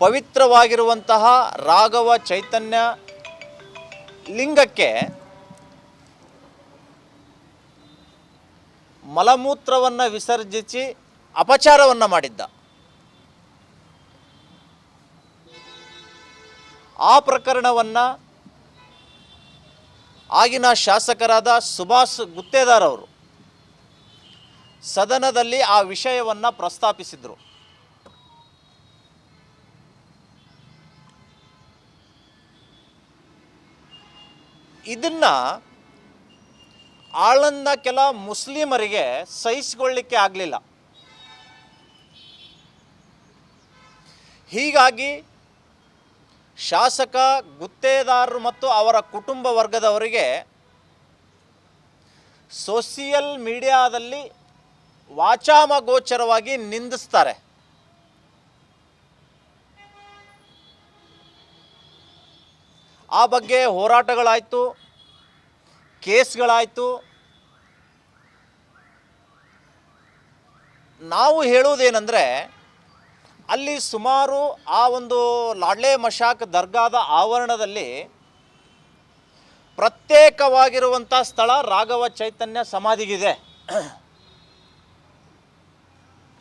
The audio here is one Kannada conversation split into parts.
ಪವಿತ್ರವಾಗಿರುವಂತಹ ರಾಘವ ಚೈತನ್ಯ ಲಿಂಗಕ್ಕೆ ಮಲಮೂತ್ರವನ್ನು ವಿಸರ್ಜಿಸಿ ಅಪಚಾರವನ್ನು ಮಾಡಿದ್ದ. ಆ ಪ್ರಕರಣವನ್ನು ಆಗಿನ ಶಾಸಕರಾದ ಸುಭಾಷ್ ಗುತ್ತೇದಾರ್ ಅವರು ಸದನದಲ್ಲಿ ಆ ವಿಷಯವನ್ನು ಪ್ರಸ್ತಾಪಿಸಿದರು. ಇದನ್ನ ಆಳಂದ ಕೆಲ ಮುಸ್ಲಿಮರಿಗೆ ಸಹಿಸಿಕೊಳ್ಳಿಕ್ಕೆ ಆಗಲಿಲ್ಲ. ಹೀಗಾಗಿ ಶಾಸಕ, ಗುತ್ತೇದಾರರು ಮತ್ತು ಅವರ ಕುಟುಂಬ ವರ್ಗದವರಿಗೆ ಸೋಷಿಯಲ್ ಮೀಡಿಯಾದಲ್ಲಿ ವಾಚಾಮಗೋಚರವಾಗಿ ನಿಂದಿಸ್ತಾರೆ. ಆ ಬಗ್ಗೆ ಹೋರಾಟಗಳಾಯಿತು, ಕೇಸ್ಗಳಾಯಿತು. ನಾವು ಹೇಳುವುದೇನೆಂದರೆ, ಅಲ್ಲಿ ಸುಮಾರು ಆ ಒಂದು ಲಾಡ್ಲೆ ಮಶಾಕ್ ದರ್ಗಾದ ಆವರಣದಲ್ಲಿ ಪ್ರತ್ಯೇಕವಾಗಿರುವಂಥ ಸ್ಥಳ ರಾಘವ ಚೈತನ್ಯ ಸಮಾಧಿಗಿದೆ.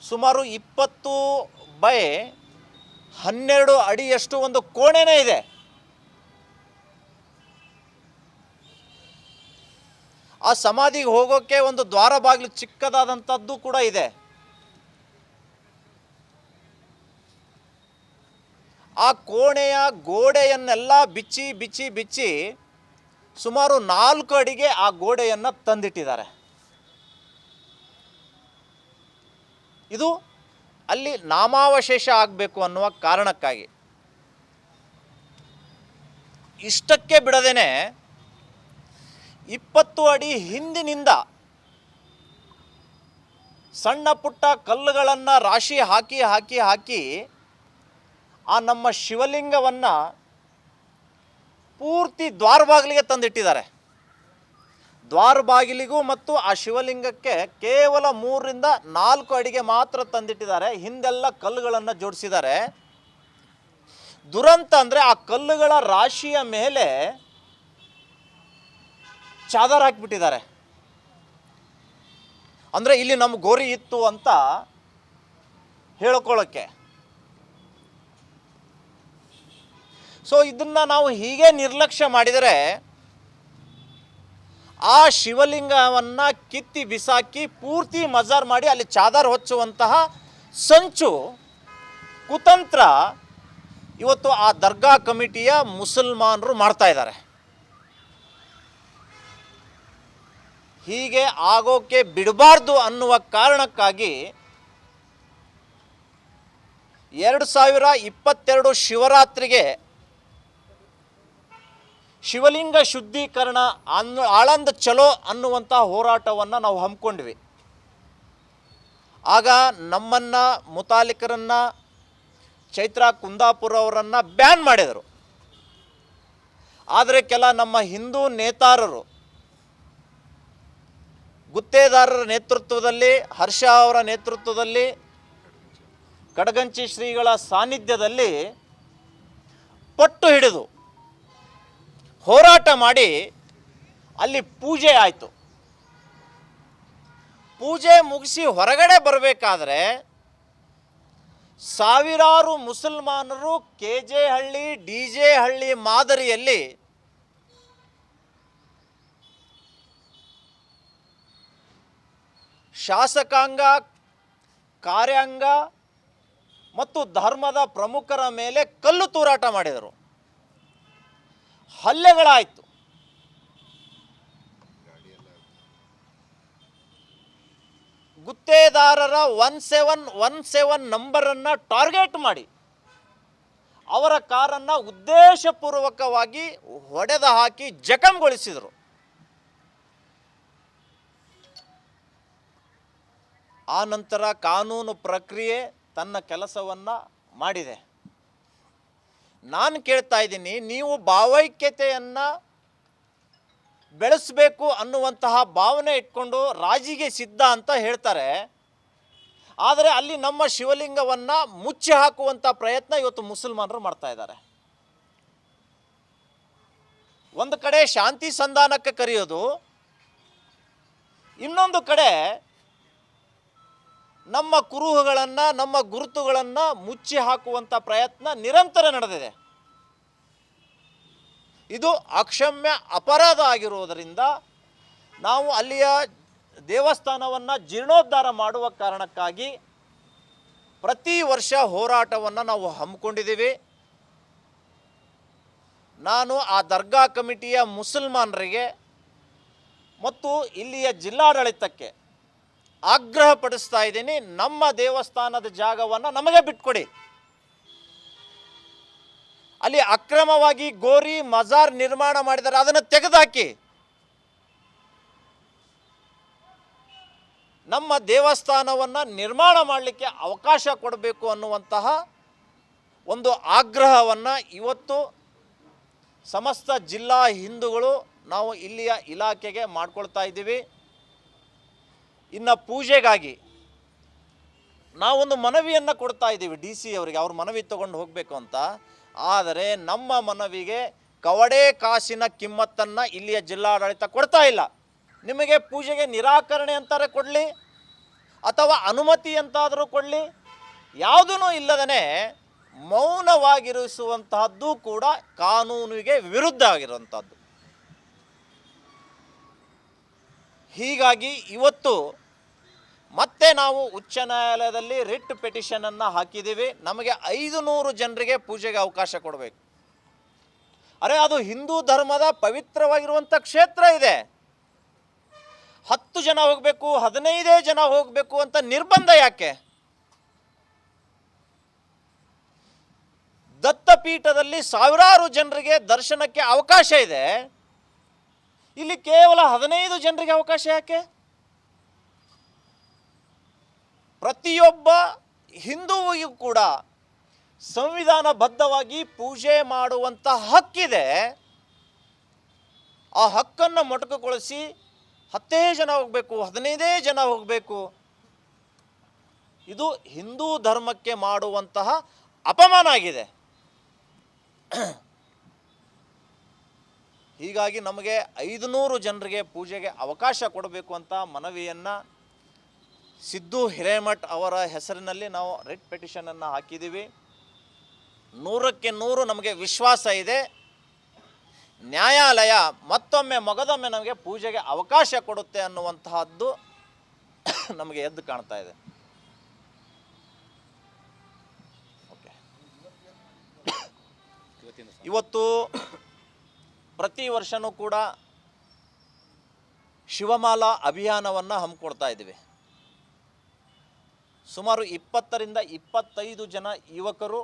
ಸುಮಾರು ಇಪ್ಪತ್ತು ಬೈ ಹನ್ನೆರಡು ಅಡಿಯಷ್ಟು ಒಂದು ಕೋಣೆನೇ ಇದೆ. ಆ ಸಮಾಧಿಗೆ ಹೋಗೋಕ್ಕೆ ಒಂದು ದ್ವಾರ ಬಾಗಿಲು ಚಿಕ್ಕದಾದಂಥದ್ದು ಕೂಡ ಇದೆ. ಆ ಕೋಣೆಯ ಗೋಡೆಯನ್ನೆಲ್ಲ ಬಿಚ್ಚಿ ಬಿಚ್ಚಿ ಬಿಚ್ಚಿ ಸುಮಾರು ನಾಲ್ಕು ಅಡಿಗೆ ಆ ಗೋಡೆಯನ್ನು ತಂದಿಟ್ಟಿದ್ದಾರೆ. ಇದು ಅಲ್ಲಿ ನಾಮಾವಶೇಷ ಆಗಬೇಕು ಅನ್ನುವ ಕಾರಣಕ್ಕಾಗಿ. ಇಷ್ಟಕ್ಕೆ ಬಿಡದೇನೆ ಇಪ್ಪತ್ತು ಅಡಿ ಹಿಂದಿನಿಂದ ಸಣ್ಣ ಪುಟ್ಟ ಕಲ್ಲುಗಳನ್ನು ರಾಶಿ ಹಾಕಿ ಹಾಕಿ ಹಾಕಿ ಆ ನಮ್ಮ ಶಿವಲಿಂಗವನ್ನು ಪೂರ್ತಿ ದ್ವಾರಬಾಗಿಲಿಗೆ ತಂದಿಟ್ಟಿದ್ದಾರೆ. ದ್ವಾರಬಾಗಿಲಿಗೂ ಮತ್ತು ಆ ಶಿವಲಿಂಗಕ್ಕೆ ಕೇವಲ ಮೂರರಿಂದ ನಾಲ್ಕು ಅಡಿಗೆ ಮಾತ್ರ ತಂದಿಟ್ಟಿದ್ದಾರೆ. ಹಿಂದೆಲ್ಲ ಕಲ್ಲುಗಳನ್ನು ಜೋಡಿಸಿದ್ದಾರೆ. ದುರಂತ ಅಂದರೆ ಆ ಕಲ್ಲುಗಳ ರಾಶಿಯ ಮೇಲೆ ಚಾದರ್ ಹಾಕಿಬಿಟ್ಟಿದ್ದಾರೆ. ಅಂದರೆ ಇಲ್ಲಿ ನಮ್ಮ ಗೋರಿ ಇತ್ತು ಅಂತ ಹೇಳ್ಕೊಳ್ಳೋಕ್ಕೆ ಸೊ ಇದನ್ನು ನಾವು ಹೀಗೆ ನಿರ್ಲಕ್ಷ್ಯ ಮಾಡಿದರೆ ಆ ಶಿವಲಿಂಗವನ್ನು ಕಿತ್ತಿ ಬಿಸಾಕಿ ಪೂರ್ತಿ ಮಜಾರ್ ಮಾಡಿ ಅಲ್ಲಿ ಚಾದರ್ ಹೊಚ್ಚುವಂತಹ ಸಂಚು ಕುತಂತ್ರ ಇವತ್ತು ಆ ದರ್ಗಾ ಕಮಿಟಿಯ ಮುಸಲ್ಮಾನರು ಮಾಡ್ತಾ ಇದ್ದಾರೆ. ಹೀಗೆ ಆಗೋಕ್ಕೆ ಬಿಡಬಾರ್ದು ಅನ್ನುವ ಕಾರಣಕ್ಕಾಗಿ ಎರಡು ಸಾವಿರ ಇಪ್ಪತ್ತೆರಡು ಶಿವರಾತ್ರಿಗೆ ಶಿವಲಿಂಗ ಶುದ್ಧೀಕರಣ ಅನ್ನು ಆಳಂದ ಚಲೋ ಅನ್ನುವಂಥ ಹೋರಾಟವನ್ನು ನಾವು ಹಮ್ಮಿಕೊಂಡ್ವಿ. ಆಗ ನಮ್ಮನ್ನು, ಮುತಾಲಿಕರನ್ನು, ಚೈತ್ರ ಕುಂದಾಪುರ ಅವರನ್ನು ಬ್ಯಾನ್ ಮಾಡಿದರು. ಆದರೆ ಕೆಲ ನಮ್ಮ ಹಿಂದೂ ನೇತಾರರು ಗುತ್ತೇದಾರರ ನೇತೃತ್ವದಲ್ಲಿ, ಹರ್ಷ ಅವರ ನೇತೃತ್ವದಲ್ಲಿ, ಕಡಗಂಚಿ ಶ್ರೀಗಳ ಸಾನ್ನಿಧ್ಯದಲ್ಲಿ ಪಟ್ಟು ಹಿಡಿದು ಹೋರಾಟ ಮಾಡಿ ಅಲ್ಲಿ ಪೂಜೆ ಆಯಿತು. ಪೂಜೆ ಮುಗಿಸಿ ಹೊರಗಡೆ ಬರಬೇಕಾದ್ರೆ ಸಾವಿರಾರು ಮುಸಲ್ಮಾನರು K J Halli, D J Halli ಮಾದರಿಯಲ್ಲಿ ಶಾಸಕಾಂಗ, ಕಾರ್ಯಾಂಗ ಮತ್ತು ಧರ್ಮದ ಪ್ರಮುಖರ ಮೇಲೆ ಕಲ್ಲು ತೂರಾಟ ಮಾಡಿದರು. ಹಲ್ಲೆಗಳಾಯಿತು. ಗುತ್ತೇದಾರರ ಒನ್ ಸೆವೆನ್ ಒನ್ ಸೆವೆನ್ ನಂಬರನ್ನು ಟಾರ್ಗೆಟ್ ಮಾಡಿ. ಅವರ ಕಾರನ್ನು ಉದ್ದೇಶಪೂರ್ವಕವಾಗಿ ಹೊಡೆದ ಹಾಕಿ ಜಖಂಗೊಳಿಸಿದರು. ಆ ನಂತರ ಕಾನೂನು ಪ್ರಕ್ರಿಯೆ ತನ್ನ ಕೆಲಸವನ್ನು ಮಾಡಿದೆ. ನಾನು ಕೇಳ್ತಾ ಇದ್ದೀನಿ, ನೀವು ಭಾವೈಕ್ಯತೆಯನ್ನು ಬೆಳೆಸಬೇಕು ಅನ್ನುವಂತಹ ಭಾವನೆ ಇಟ್ಕೊಂಡು ರಾಜಿಗೆ ಸಿದ್ಧ ಅಂತ ಹೇಳ್ತಾರೆ. ಆದರೆ ಅಲ್ಲಿ ನಮ್ಮ ಶಿವಲಿಂಗವನ್ನು ಮುಚ್ಚಿ ಹಾಕುವಂಥ ಪ್ರಯತ್ನ ಇವತ್ತು ಮುಸಲ್ಮಾನರು ಮಾಡ್ತಾ ಇದ್ದಾರೆ. ಒಂದು ಕಡೆ ಶಾಂತಿ ಸಂಧಾನಕ್ಕೆ ಕರೆಯೋದು, ಇನ್ನೊಂದು ಕಡೆ ನಮ್ಮ ಕುರುಹುಗಳನ್ನು, ನಮ್ಮ ಗುರುತುಗಳನ್ನು ಮುಚ್ಚಿ ಹಾಕುವಂಥ ಪ್ರಯತ್ನ ನಿರಂತರ ನಡೆದಿದೆ. ಇದು ಅಕ್ಷಮ್ಯ ಅಪರಾಧ ಆಗಿರುವುದರಿಂದ ನಾವು ಅಲ್ಲಿಯ ದೇವಸ್ಥಾನವನ್ನು ಜೀರ್ಣೋದ್ಧಾರ ಮಾಡುವ ಕಾರಣಕ್ಕಾಗಿ ಪ್ರತಿ ವರ್ಷ ಹೋರಾಟವನ್ನು ನಾವು ಹಮ್ಮಿಕೊಂಡಿದ್ದೀವಿ. ನಾನು ಆ ದರ್ಗಾ ಕಮಿಟಿಯ ಮುಸಲ್ಮಾನರಿಗೆ ಮತ್ತು ಇಲ್ಲಿಯ ಜಿಲ್ಲಾಡಳಿತಕ್ಕೆ ಆಗ್ರಹ ಪಡಿಸ್ತಾ ಇದ್ದೀನಿ, ನಮ್ಮ ದೇವಸ್ಥಾನದ ಜಾಗವನ್ನು ನಮಗೆ ಬಿಟ್ಕೊಡಿ. ಅಲ್ಲಿ ಅಕ್ರಮವಾಗಿ ಗೋರಿ, ಮಜಾರ್ ನಿರ್ಮಾಣ ಮಾಡಿದ್ದಾರೆ, ಅದನ್ನು ತೆಗೆದುಹಾಕಿ ನಮ್ಮ ದೇವಸ್ಥಾನವನ್ನು ನಿರ್ಮಾಣ ಮಾಡಲಿಕ್ಕೆ ಅವಕಾಶ ಕೊಡಬೇಕು ಅನ್ನುವಂತಹ ಒಂದು ಆಗ್ರಹವನ್ನು ಇವತ್ತು ಸಮಸ್ತ ಜಿಲ್ಲಾ ಹಿಂದೂಗಳು ನಾವು ಇಲ್ಲಿಯ ಇಲಾಖೆಗೆ ಮಾಡ್ಕೊಳ್ತಾ ಇದ್ದೀವಿ. ಇನ್ನು ಪೂಜೆಗಾಗಿ ನಾವೊಂದು ಮನವಿಯನ್ನು ಕೊಡ್ತಾ ಇದ್ದೀವಿ ಡಿ ಸಿ ಅವರಿಗೆ, ಅವ್ರ ಮನವಿ ತಗೊಂಡು ಹೋಗಬೇಕು ಅಂತ. ಆದರೆ ನಮ್ಮ ಮನವಿಗೆ ಕವಡೆ ಕಾಸಿನ ಕಿಮ್ಮತ್ತನ್ನು ಇಲ್ಲಿಯ ಜಿಲ್ಲಾಡಳಿತ ಕೊಡ್ತಾ ಇಲ್ಲ. ನಿಮಗೆ ಪೂಜೆಗೆ ನಿರಾಕರಣೆ ಅಂತಾರೆ ಕೊಡಲಿ, ಅಥವಾ ಅನುಮತಿ ಅಂತಾದರೂ ಕೊಡಲಿ ಯಾವುದೂ ಇಲ್ಲದೇ ಮೌನವಾಗಿರಿಸುವಂತಹದ್ದು ಕೂಡ ಕಾನೂನಿಗೆ ವಿರುದ್ಧ ಆಗಿರುವಂಥದ್ದು ಹೀಗಾಗಿ ಇವತ್ತು ಮತ್ತೆ ನಾವು ಉಚ್ಚ ನ್ಯಾಯಾಲಯದಲ್ಲಿ ರಿಟ್ ಪೆಟಿಷನನ್ನು ಹಾಕಿದ್ದೀವಿ. ನಮಗೆ ಐದು ನೂರು ಜನರಿಗೆ ಪೂಜೆಗೆ ಅವಕಾಶ ಕೊಡಬೇಕು. ಅರೆ, ಅದು ಹಿಂದೂ ಧರ್ಮದ ಪವಿತ್ರವಾಗಿರುವಂಥ ಕ್ಷೇತ್ರ ಇದೆ. ಹತ್ತು ಜನ ಹೋಗಬೇಕು, ಹದಿನೈದೇ ಜನ ಹೋಗಬೇಕು ಅಂತ ನಿರ್ಬಂಧ ಯಾಕೆ? ದತ್ತಪೀಠದಲ್ಲಿ ಸಾವಿರಾರು ಜನರಿಗೆ ದರ್ಶನಕ್ಕೆ ಅವಕಾಶ ಇದೆ. ಇಲ್ಲಿ ಕೇವಲ ಹದಿನೈದು ಜನರಿಗೆ ಅವಕಾಶ ಯಾಕೆ? ಪ್ರತಿಯೊಬ್ಬ ಹಿಂದೂವಿಗೂ ಕೂಡ ಸಂವಿಧಾನಬದ್ಧವಾಗಿ ಪೂಜೆ ಮಾಡುವಂತ ಹಕ್ಕಿದೆ. ಆ ಹಕ್ಕನ್ನು ಮೊಟಕುಗೊಳಿಸಿ ಹತ್ತೇ ಜನ ಹೋಗಬೇಕು, ಹದಿನೈದೇ ಜನ ಹೋಗಬೇಕು. ಇದು ಹಿಂದೂ ಧರ್ಮಕ್ಕೆ ಮಾಡುವಂತಹ ಅಪಮಾನ ಆಗಿದೆ. ಹೀಗಾಗಿ ನಮಗೆ ಐದುನೂರು ಜನರಿಗೆ ಪೂಜೆಗೆ ಅವಕಾಶ ಕೊಡಬೇಕು ಅಂತ ಮನವಿಯನ್ನು ಸಿದ್ದು ಹಿರೇಮಠ್ ಅವರ ಹೆಸರಿನಲ್ಲಿ ನಾವು ರೆಡ್ ಪೆಟಿಷನನ್ನು ಹಾಕಿದ್ದೀವಿ ನೂರಕ್ಕೆ ನೂರು ನಮಗೆ ವಿಶ್ವಾಸ ಇದೆ. ನ್ಯಾಯಾಲಯ ಮತ್ತೊಮ್ಮೆ ಮಗದೊಮ್ಮೆ ನಮಗೆ ಪೂಜೆಗೆ ಅವಕಾಶ ಕೊಡುತ್ತೆ ಅನ್ನುವಂತಹದ್ದು ನಮಗೆ ಎದ್ದು ಕಾಣ್ತಾ ಇದೆ. ಓಕೆ ಇವತ್ತು ಪ್ರತಿ ವರ್ಷವೂ ಕೂಡ ಶಿವಮಾಲಾ ಅಭಿಯಾನವನ್ನು ಹಮ್ಮಿಕೊಡ್ತಾ ಇದ್ದೀವಿ. ಸುಮಾರು ಇಪ್ಪತ್ತರಿಂದ ಇಪ್ಪತ್ತೈದು ಜನ ಯುವಕರು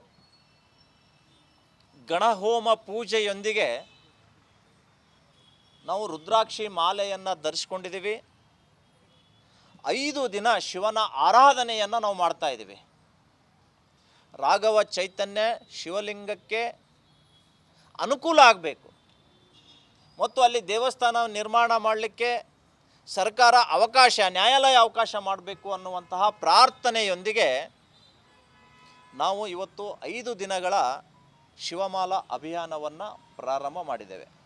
ಗಣಹೋಮ ಪೂಜೆಯೊಂದಿಗೆ ನಾವು ರುದ್ರಾಕ್ಷಿ ಮಾಲೆಯನ್ನು ಧರಿಸ್ಕೊಂಡಿದ್ದೀವಿ. ಐದು ದಿನ ಶಿವನ ಆರಾಧನೆಯನ್ನು ನಾವು ಮಾಡ್ತಾ ಇದ್ದೀವಿ. ರಾಘವ ಚೈತನ್ಯ ಶಿವಲಿಂಗಕ್ಕೆ ಅನುಕೂಲ ಆಗಬೇಕು. ಮತ್ತು ಅಲ್ಲಿ ದೇವಸ್ಥಾನ ನಿರ್ಮಾಣ ಮಾಡಲಿಕ್ಕೆ ಸರ್ಕಾರ ಅವಕಾಶ, ನ್ಯಾಯಾಲಯ ಅವಕಾಶ ಮಾಡಬೇಕು ಅನ್ನುವಂತಹ ಪ್ರಾರ್ಥನೆಯೊಂದಿಗೆ ನಾವು ಇವತ್ತು ಐದು ದಿನಗಳ ಶಿವಮಾಲಾ ಅಭಿಯಾನವನ್ನು ಪ್ರಾರಂಭ ಮಾಡಿದ್ದೇವೆ.